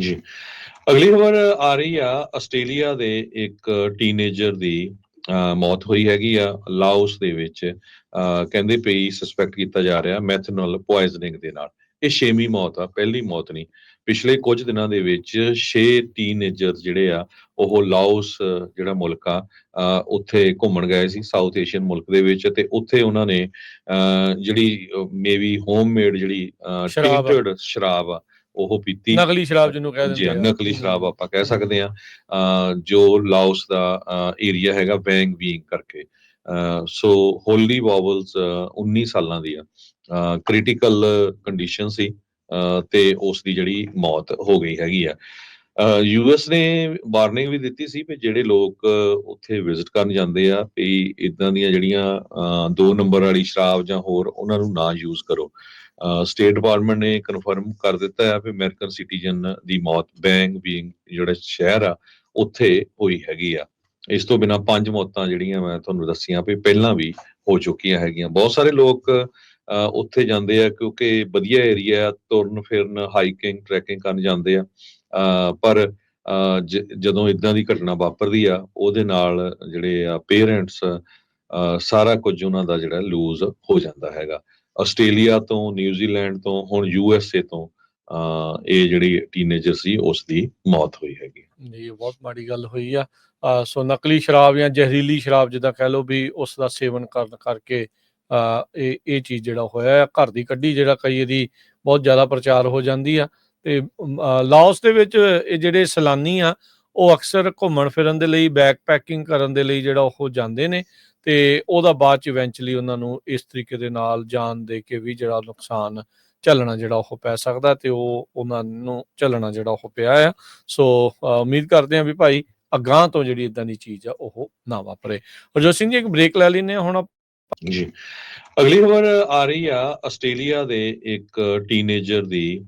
ਜੀ। ਅਗਲੀ ਖਬਰ ਆ ਰਹੀ ਆ ਆਸਟ੍ਰੇਲੀਆ ਦੇ ਇੱਕ ਟੀਨੇਜਰ ਦੀ ਮੌਤ ਹੋਈ ਹੈਗੀ ਆ ਲਾਓਸ ਦੇ ਵਿੱਚ। ਕਹਿੰਦੇ ਪਈ ਸਸਪੈਕਟ ਕੀਤਾ ਜਾ ਰਿਹਾ ਮੈਥਨੋਲ ਪੋਇਜ਼ਨਿੰਗ ਦੇ ਨਾਲ। ਇਹ ਛੇਵੀਂ ਮੌਤ ਆ ਪਹਿਲੀ ਮੌਤ ਨਹੀਂ। ਪਿਛਲੇ ਕੁਝ ਦਿਨਾਂ ਦੇ ਵਿੱਚ 6 ਟੀਨੇਜਰ ਜਿਹੜੇ ਆ ਉਹ ਲਾਓਸ ਜਿਹੜਾ ਮੁਲਕ ਆ ਉੱਥੇ ਘੁੰਮਣ ਗਏ ਸੀ ਸਾਊਥ ਏਸ਼ੀਅਨ ਮੁਲਕ ਦੇ ਵਿੱਚ ਤੇ ਉੱਥੇ ਉਹਨਾਂ ਨੇ ਜਿਹੜੀ ਮੇਬੀ ਹੋਮਮੇਡ ਜਿਹੜੀ। ਟਿੰਟਡ ਸ਼ਰਾਬ ਆ ਉਹ ਪੀਤੀ। ਨਕਲੀ ਸ਼ਰਾਬ ਜਿਹਨੂੰ ਕਹਿ ਦਿੰਦੇ ਹਾਂ, ਨਕਲੀ ਸ਼ਰਾਬ ਆਪਾਂ ਕਹਿ ਸਕਦੇ ਆ ਜੋ ਲਾਓਸ ਦਾ ਏਰੀਆ ਹੈਗਾ ਬੈਂਗ ਬੀਂਗ ਕਰਕੇ। ਸੋ ਹੋਲੀ ਬਾਬਲਸ 19 ਸਾਲਾਂ ਦੀ ਆ। ਕ੍ਰਿਟੀਕਲ ਕੰਡੀਸ਼ਨ ਸੀ। ਤੇ ਉਸ ਦੀ ਜਿਹੜੀ ਮੌਤ ਹੋ ਗਈ ਹੈਗੀ ਆ। ਯੂਐਸ ਨੇ ਵਾਰਨਿੰਗ ਵੀ ਦਿੱਤੀ ਸੀ ਕਿ ਜਿਹੜੇ ਲੋਕ ਉੱਥੇ ਵਿਜ਼ਿਟ ਕਰਨ ਜਾਂਦੇ ਆ ਵੀ ਇਦਾਂ ਦੀਆਂ ਜਿਹੜੀਆਂ ਦੋ ਨੰਬਰ ਵਾਲੀ ਸ਼ਰਾਬ ਜਾਂ ਹੋਰ ਉਹਨਾਂ ਨੂੰ ਨਾ ਯੂਜ਼ ਕਰੋ। ਸਟੇਟ ਡਿਪਾਰਟਮੈਂਟ ਨੇ ਕਨਫਰਮ ਕਰ ਦਿੱਤਾ ਹੈ ਕਿ ਅਮਰੀਕਨ ਸਿਟੀਜ਼ਨ ਦੀ ਮੌਤ ਬੈਂਗ ਬੀਂਗ ਜਿਹੜਾ ਸ਼ਹਿਰ ਆ ਉੱਥੇ ਹੋਈ ਹੈਗੀ ਆ। ਇਸ ਤੋਂ ਬਿਨਾ ਪੰਜ ਮੌਤਾਂ ਜਿਹੜੀਆਂ ਮੈਂ ਤੁਹਾਨੂੰ ਦੱਸੀਆਂ ਵੀ ਪਹਿਲਾਂ ਵੀ ਹੋ ਚੁੱਕੀਆਂ ਹੈਗੀਆਂ। ਬਹੁਤ ਸਾਰੇ ਲੋਕ ਅਹ, ਉੱਥੇ ਜਾਂਦੇ ਆ ਕਿਉਂਕਿ ਵਧੀਆ ਏਰੀਆ ਤੁਰਨ ਫਿਰਨ ਹਾਈਕਿੰਗ ਟਰੈਕਿੰਗ ਕਰਨ ਜਾਂਦੇ ਆ। ਪਰ ਅਹ, ਜਦੋਂ ਇਦਾਂ ਦੀ ਘਟਨਾ ਵਾਪਰਦੀ ਆ ਉਹਦੇ ਨਾਲ ਜਿਹੜੇ ਆ ਪੇਰੈਂਟਸ ਸਾਰਾ ਕੁਝ ਉਹਨਾਂ ਦਾ ਜਿਹੜਾ ਲੂਜ਼ ਹੋ ਜਾਂਦਾ ਹੈਗਾ। ਆਸਟ੍ਰੇਲੀਆ ਤੋਂ ਨਿਊਜ਼ੀਲੈਂਡ ਤੋਂ ਹੁਣ ਯੂ ਐਸ ਏ ਤੋਂ ਅਹ, ਇਹ ਜਿਹੜੀ ਟੀਨੇਜਰ ਸੀ ਉਸ ਦੀ ਮੌਤ ਹੋਈ ਹੈਗੀ। ਜੀ ਬਹੁਤ ਮਾੜੀ ਗੱਲ ਹੋਈ ਆ। ਸੋ ਨਕਲੀ ਸ਼ਰਾਬ ਜਾਂ ਜ਼ਹਿਰੀਲੀ ਸ਼ਰਾਬ ਜਿੱਦਾਂ ਕਹਿ ਲਓ ਵੀ ਉਸ ਦਾ ਸੇਵਨ ਕਰਨ ਕਰਕੇ ਅਹ ਇਹ ਇਹ ਚੀਜ਼ ਜਿਹੜਾ ਹੋਇਆ ਆ ਘਰ ਦੀ ਕੱਢੀ ਜਿਹੜਾ ਕਈ ਇਹਦੀ ਬਹੁਤ ਜ਼ਿਆਦਾ ਪ੍ਰਚਾਰ ਹੋ ਜਾਂਦੀ ਆ। ਤੇ ਲਾਓਸ ਦੇ ਵਿੱਚ ਇਹ ਜਿਹੜੇ ਸੈਲਾਨੀ ਆ, ਉਹ ਅਕਸਰ ਘੁੰਮਣ ਫਿਰਨ ਦੇ ਲਈ ਬੈਕ ਪੈਕਿੰਗ ਕਰਨ ਦੇ ਲਈ ਜਿਹੜਾ ਉਹ ਜਾਂਦੇ ਨੇ ਤੇ ਉਹਦਾ ਬਾਅਦ ਚ ਇਵੈਂਚੁਅਲੀ ਉਹਨਾਂ ਨੂੰ ਇਸ ਤਰੀਕੇ ਦੇ ਨਾਲ ਜਾਨ ਦੇ ਕੇ ਵੀ ਜਿਹੜਾ ਨੁਕਸਾਨ ਝੱਲਣਾ ਜਿਹੜਾ ਉਹ ਪੈ ਸਕਦਾ ਤੇ ਉਹ ਉਹਨਾਂ ਨੂੰ ਝੱਲਣਾ ਜਿਹੜਾ ਉਹ ਪਿਆ ਆ। ਸੋ ਉਮੀਦ ਕਰਦੇ ਹਾਂ ਵੀ ਭਾਈ ਅਗਾਂਹ ਤੋਂ ਜਿਹੜੀ ਇਦਾਂ ਦੀ ਚੀਜ਼ ਆ, ਉਹ ਨਾ ਵਾਪਰੇ। ਹਰਜੋਤ ਸਿੰਘ ਜੀ, ਇੱਕ ਬ੍ਰੇਕ ਲੈ ਲੈਨੇ ਹੁਣ ਆਪਾਂ। ਜੀ। ਅਗਲੀ ਖਬਰ ਆ ਰਹੀ ਆ, ਆਸਟ੍ਰੇਲੀਆ ਦੇ ਇੱਕ ਟੀਨੇਜਰ ਦੀ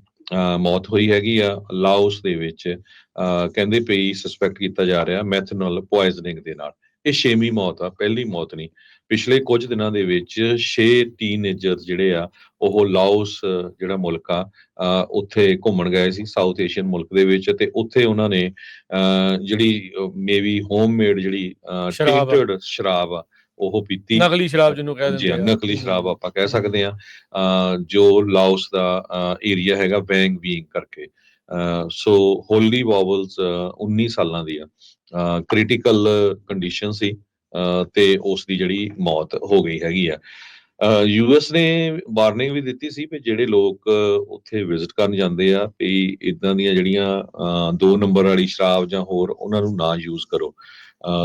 ਮੌਤ ਹੋਈ ਹੈਗੀ ਆ ਲਾਓਸ ਦੇ ਵਿੱਚ ਕਹਿੰਦੇ ਪਈ ਸਸਪੈਕਟ ਕੀਤਾ ਜਾ ਰਿਹਾ ਮੈਥਨੋਲ ਪੋਇਜ਼ਨਿੰਗ ਦੇ ਨਾਲ ਇਹ ਛੇਵੀਂ ਮੌਤ ਆ ਪਹਿਲੀ ਮੌਤ ਨਹੀਂ ਪਿਛਲੇ ਕੁਝ ਦਿਨਾਂ ਦੇ ਵਿੱਚ 6 ਟੀਨੇਜਰ ਜਿਹੜੇ ਆ ਉਹ ਲਾਓਸ ਜਿਹੜਾ ਮੁਲਕ ਆ ਉੱਥੇ ਘੁੰਮਣ ਗਏ ਸੀ ਸਾਊਥ ਏਸ਼ੀਅਨ ਮੁਲਕ ਦੇ ਵਿੱਚ ਤੇ ਉੱਥੇ ਉਹਨਾਂ ਨੇ ਜਿਹੜੀ ਮੇਬੀ ਹੋਮਮੇਡ ਜਿਹੜੀ ਸ਼ਰਾਬ ਆ। ਟਿੰਟਡ ਸ਼ਰਾਬ ਆ ਉਹ ਪੀਤੀ। ਨਕਲੀ ਸ਼ਰਾਬ ਜਿਹਨੂੰ ਕਹਿ ਦਿੰਦੇ ਹਾਂ, ਨਕਲੀ ਸ਼ਰਾਬ ਆਪਾਂ ਕਹਿ ਸਕਦੇ ਆ ਜੋ ਲਾਓਸ ਦਾ ਏਰੀਆ ਹੈਗਾ ਬੈਂਗ ਬੀਂਗ ਕਰਕੇ। ਸੋ ਹੋਲੀ ਬਾਬਲਸ 19 ਸਾਲਾਂ ਦੀ ਆ। ਕ੍ਰਿਟੀਕਲ ਕੰਡੀਸ਼ਨ ਸੀ। ਤੇ ਉਸ ਦੀ ਜਿਹੜੀ ਮੌਤ ਹੋ ਗਈ ਹੈਗੀ ਆ। ਯੂਐਸ ਨੇ ਵਾਰਨਿੰਗ ਵੀ ਦਿੱਤੀ ਸੀ ਕਿ ਜਿਹੜੇ ਲੋਕ ਉੱਥੇ ਵਿਜ਼ਿਟ ਕਰਨ ਜਾਂਦੇ ਆ ਵੀ ਇਦਾਂ ਦੀਆਂ ਜਿਹੜੀਆਂ ਦੋ ਨੰਬਰ ਵਾਲੀ ਸ਼ਰਾਬ ਜਾਂ ਹੋਰ ਉਹਨਾਂ ਨੂੰ ਨਾ ਯੂਜ਼ ਕਰੋ।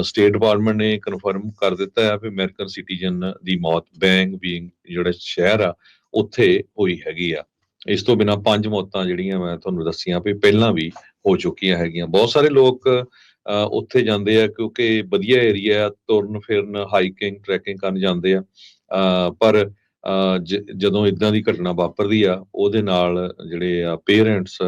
ਸਟੇਟ ਡਿਪਾਰਟਮੈਂਟ ਨੇ ਕਨਫਰਮ ਕਰ ਦਿੱਤਾ ਹੈ ਕਿ ਅਮਰੀਕਨ ਸਿਟੀਜ਼ਨ ਦੀ ਮੌਤ ਬੈਂਗ ਬੀਂਗ ਜਿਹੜਾ ਸ਼ਹਿਰ ਆ, ਉੱਥੇ ਹੋਈ ਹੈਗੀ ਆ। ਇਸ ਤੋਂ ਬਿਨਾ ਪੰਜ ਮੌਤਾਂ ਜਿਹੜੀਆਂ ਮੈਂ ਤੁਹਾਨੂੰ ਦੱਸੀਆਂ ਵੀ ਪਹਿਲਾਂ ਵੀ ਹੋ ਚੁੱਕੀਆਂ ਹੈਗੀਆਂ। ਬਹੁਤ ਸਾਰੇ ਲੋਕ ਉੱਥੇ ਜਾਂਦੇ ਆ ਕਿਉਂਕਿ ਵਧੀਆ ਏਰੀਆ ਤੁਰਨ ਫਿਰਨ ਹਾਈਕਿੰਗ ਟਰੈਕਿੰਗ ਕਰਨ ਜਾਂਦੇ ਆ। ਪਰ ਜਦੋਂ ਇਦਾਂ ਦੀ ਘਟਨਾ ਵਾਪਰਦੀ ਆ, ਉਹਦੇ ਨਾਲ ਜਿਹੜੇ ਆ ਪੇਰੈਂਟਸ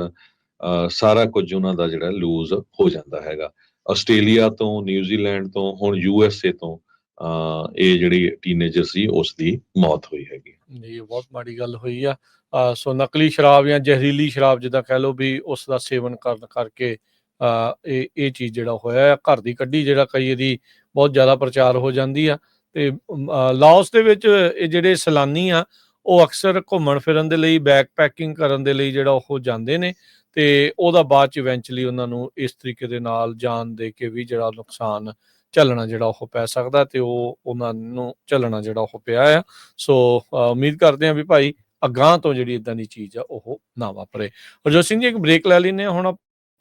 ਸਾਰਾ ਕੁਝ ਉਹਨਾਂ ਦਾ ਜਿਹੜਾ ਲੂਜ਼ ਹੋ ਜਾਂਦਾ ਹੈਗਾ। ਆਸਟ੍ਰੇਲੀਆ ਤੋਂ ਨਿਊਜ਼ੀਲੈਂਡ ਤੋਂ ਹੁਣ ਯੂ ਐਸ ਏ ਤੋਂ ਇਹ ਜਿਹੜੀ ਟੀਨੇਜਰ ਸੀ ਉਸ ਦੀ ਮੌਤ ਹੋਈ ਹੈਗੀ ਜੀ ਬਹੁਤ ਮਾੜੀ ਗੱਲ ਹੋਈ ਆ। ਸੋ ਨਕਲੀ ਸ਼ਰਾਬ ਜਾਂ ਜ਼ਹਿਰੀਲੀ ਸ਼ਰਾਬ ਜਿੱਦਾਂ ਕਹਿ ਲਓ ਵੀ ਉਸ ਦਾ ਸੇਵਨ ਕਰਨ ਕਰਕੇ ਇਹ ਇਹ ਚੀਜ਼ ਜਿਹੜਾ ਹੋਇਆ ਘਰ ਦੀ ਕੱਢੀ ਜਿਹੜਾ ਕਈ ਇਹਦੀ ਬਹੁਤ ਜ਼ਿਆਦਾ ਪ੍ਰਚਾਰ ਹੋ ਜਾਂਦੀ ਆ। ਤੇ ਅਮ, ਲਾਓਸ ਦੇ ਵਿੱਚ ਇਹ ਜਿਹੜੇ ਸੈਲਾਨੀ ਆ ਉਹ ਅਕਸਰ ਘੁੰਮਣ ਫਿਰਨ ਦੇ ਲਈ ਬੈਕ ਪੈਕਿੰਗ ਕਰਨ ਦੇ ਲਈ ਜਿਹੜਾ ਉਹ ਜਾਂਦੇ ਨੇ। ਤੇ ਉਹਦਾ ਬਾਅਦ ਚ ਇਵੈਂਚੁਅਲੀ ਉਹਨਾਂ ਨੂੰ ਇਸ ਤਰੀਕੇ ਦੇ ਨਾਲ ਜਾਨ ਦੇ ਕੇ ਵੀ ਜਿਹੜਾ ਨੁਕਸਾਨ ਝੱਲਣਾ ਜਿਹੜਾ ਉਹ ਪੈ ਸਕਦਾ ਤੇ ਉਹ ਉਹਨਾਂ ਨੂੰ ਝੱਲਣਾ ਜਿਹੜਾ ਉਹ ਪਿਆ ਆ। ਸੋ ਉਮੀਦ ਕਰਦੇ ਹਾਂ ਵੀ ਭਾਈ ਅਗਾਂਹ ਤੋਂ ਜਿਹੜੀ ਇਦਾਂ ਦੀ ਚੀਜ਼ ਆ ਉਹ ਨਾ ਵਾਪਰੇ। ਹਰਜੋਤ ਸਿੰਘ ਜੀ ਇੱਕ ਬ੍ਰੇਕ ਲੈ ਲੈਨੇ ਹੁਣ